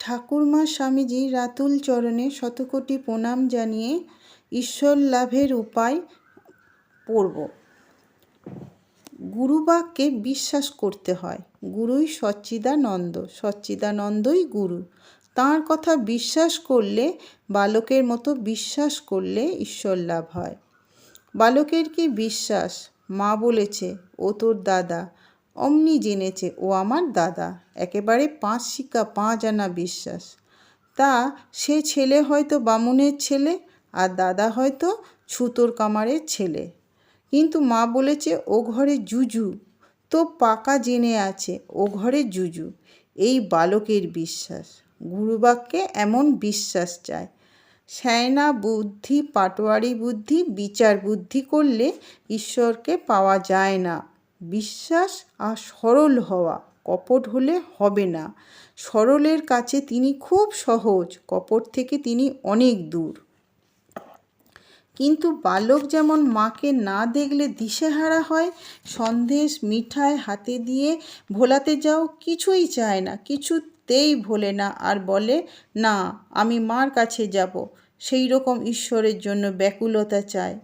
ঠাকুরমা স্বামীজি রাতুল চরণে শতকোটি প্রণাম জানিয়ে ঈশ্বর লাভের উপায় পড়ব। গুরুবাক্যে বিশ্বাস করতে হয়, গুরুই সচ্চিদানন্দ, সচ্চিদানন্দই গুরু। তাঁর কথা বিশ্বাস করলে, বালকের মতো বিশ্বাস করলে ঈশ্বর লাভ হয়। বালকের কি বিশ্বাস? মা বলেছে, ও তোর দাদা অমনি জেনেছে, ও আমার দাদা। একেবারে পাঁচ শিকা পাঁচ আনা বিশ্বাস। তা সে ছেলে হয়তো বামুনের ছেলে, আর দাদা হয়তো ছুতোর কামারের ছেলে। কিন্তু মা বলেছে, ও ঘরে জুজু। তো পাকা জেনে আছে, ও ঘরে জুজু। এই বালকের বিশ্বাস। গুরুবাক্যে এমন বিশ্বাস চায়। শ্যায়না বুদ্ধি, পাটোয়ারি বুদ্ধি, বিচার বুদ্ধি করলে ঈশ্বরকে পাওয়া যায় না। বিশ্বাস আর সরল হওয়া কপট হলে হবে না। সরলের কাছে তিনি খুব সহজ, কপট থেকে তিনি অনেক দূর। কিন্তু বালক যেমন মাকে না দেখলে দিশেহারা হয়, সন্দেশ মিঠাই হাতে দিয়ে ভোলাতে যাও কিছুই চায় না, কিছুতেই ভোলে না আর বলে, না, আমি মার কাছে যাব। সেই রকম ঈশ্বরের জন্য ব্যাকুলতা চায়।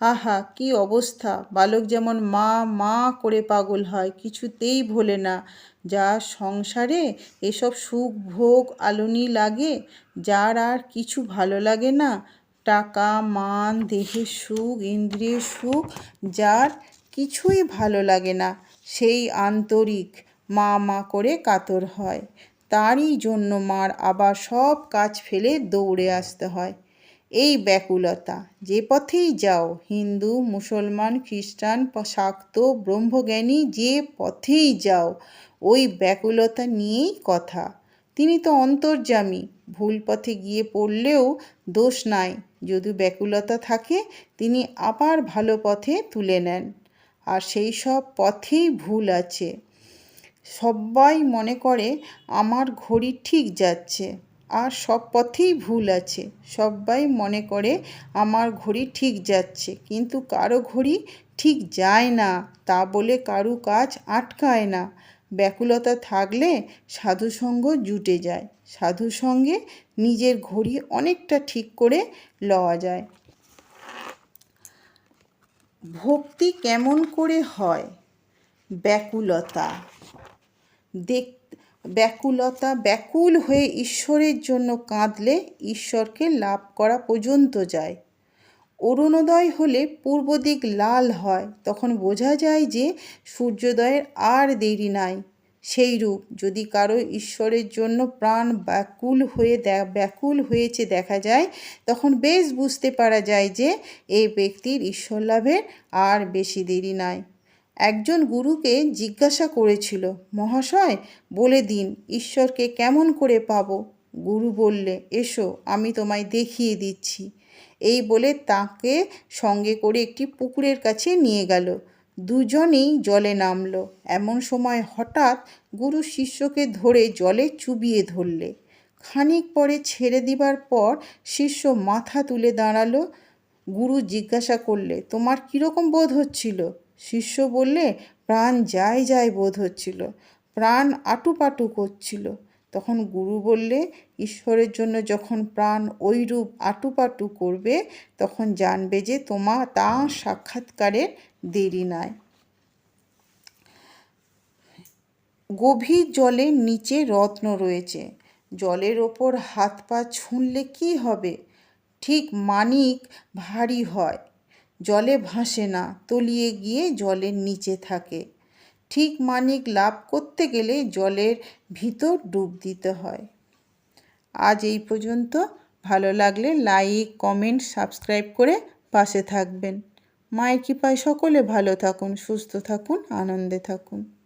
আহা, কি অবস্থা? বালক যেমন মা মা করে পাগল হয়, কিছুতেই ভোলে না। যা সংসারে এসব সুখ, ভোগ, আলোনি লাগে, যার আর কিছু ভালো লাগে না। টাকা, মান, দেহের সুখ, ইন্দ্রিয় সুখ, যার কিছুই ভালো লাগে না। সেই আন্তরিক মা মা করে কাতর হয়। তারই জন্য মার আবার সব কাজ ফেলে দৌড়ে আসতে হয়। এই ব্যাকুলতা, যে পথেই যাও, হিন্দু, মুসলমান, খ্রিস্টান, শাক্ত, ব্রহ্মজ্ঞানী, যে পথেই যাও, ওই ব্যাকুলতা নিয়েই কথা। তিনি তো অন্তর্যামী, ভুল পথে গিয়ে পড়লেও দোষ নাই, যদি ব্যাকুলতা থাকে, তিনি আবার ভালো পথে তুলে নেন। আর সেই সব পথেই ভুল আছে। সবাই মনে করে, আমার ঘড়ি ঠিক যাচ্ছে। আর সব পথেই ভুল আছে। সবাই মনে করে আমার ঘড়ি ঠিক যাচ্ছে, কিন্তু কারও ঘড়ি ঠিক যায় না, তা বলে কারু কাজ আটকায় না। ব্যাকুলতা থাকলে সাধুসঙ্গ জুটে যায়। সাধুসঙ্গে নিজের ঘড়ি অনেকটা ঠিক করে লওয়া যায়। ভক্তি কেমন করে হয়? ব্যাকুলতা দেখ ব্যাকুলতা, ব্যাকুল হয়ে ঈশ্বরের জন্য কাঁদলে ঈশ্বরকে লাভ করা পর্যন্ত যায়। অরুণোদয় হলে পূর্ব দিক লাল হয়, তখন বোঝা যায় যে সূর্যোদয়ের আর দেরি নাই। সেই রূপ, যদি কারও ঈশ্বরের জন্য প্রাণ ব্যাকুল হয়ে ব্যাকুল হয়েছে দেখা যায়, তখন বেশ বুঝতে পারা যায় যে এই ব্যক্তির ঈশ্বর লাভের আর বেশি দেরি নাই। একজন গুরুকে জিজ্ঞাসা করেছিল, মহাশয়, বলে দিন, ঈশ্বরকে কেমন করে পাবো? গুরু বললে, এসো, আমি তোমায় দেখিয়ে দিচ্ছি। এই বলে তাকে সঙ্গে করে একটি পুকুরের কাছে নিয়ে গেল। দুজনেই জলে নামলো। এমন সময় হঠাৎ গুরু শিষ্যকে ধরে জলে চুবিয়ে ধরলে। খানিক পরে ছেড়ে দিবার পর শিষ্য মাথা তুলে দাঁড়াল। গুরু জিজ্ঞাসা করলে, তোমার কীরকম বোধ হচ্ছিল? শিষ্য বললে, প্রাণ যায় যায় বোধ হচ্ছিল, প্রাণ আটুপাটু করছিল। তখন গুরু বললে, ঈশ্বরের জন্য যখন প্রাণ ওইরূপ আটুপাটু করবে, তখন জানবে যে তোমা তা সাক্ষাৎকারের দেরি নাই। গভীর জলের নিচে রত্ন রয়েছে। জলের ওপর হাত পা ছুঁড়লে কি হবে? ঠিক মানিক ভারী হয়। জলে ভাসে না, তলিয়ে গিয়ে জলের নিচে থাকে। ঠিক মানিক লাভ করতে গেলে জলের ভিতর ডুব দিতে হয়। আজ এই পর্যন্ত। ভালো লাগলে লাইক, কমেন্ট, সাবস্ক্রাইব করে পাশে থাকবেন। মায়ের কৃপায় সকলে ভালো থাকুন, সুস্থ থাকুন, আনন্দে থাকুন।